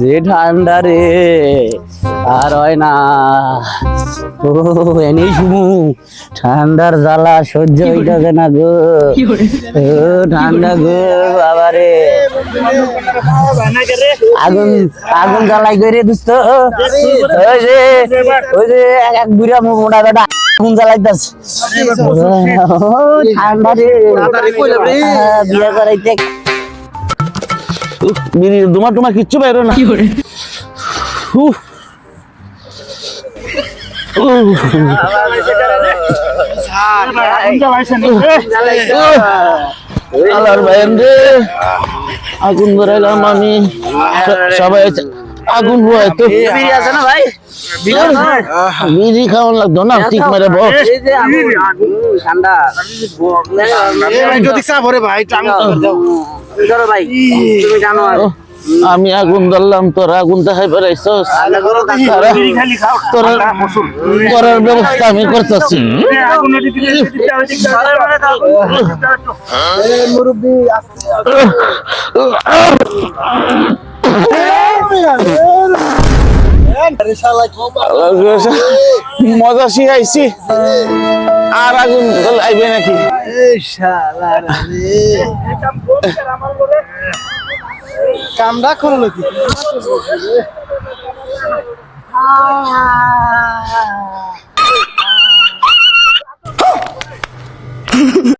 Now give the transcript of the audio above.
যে ঠান্ডা রে আর হয় না। ও এনেই শুনু ঠান্ডার জ্বালা সহ্য হইতেছে না গো। ও ঠান্ডা গো বাবা রে। আগুন আগুন জ্বালাই করে দোস্ত? ওই যে ওই যে এক এক বুড়া মোটা বেটা আগুন জ্বালাইতাছে। ও ঠান্ডা রে। বিয়ে করাইতে বিড়ি তোমার তোমার কিচ্ছু বাইরো না। রে। আগুন ধরাইলাম আমি। সবাই আগুন হয় তো। বিড়ি আছে না ভাই? বিড়ি খাওয়ান লাগতো না ঠিক মেরে বস। এই যে আগুন, আগুন, ঠান্ডা। ধরো ভাই তুমি জানো আর। আমি আগুন ধরলাম তোর আগুন দেখাই বেড়াইছস আলাদা করো, তারা তোর করার ব্যবস্থা আমি করতেছি। মজা শিখাইছি আর আগুন আইবে নাকি? কামটা করল কি?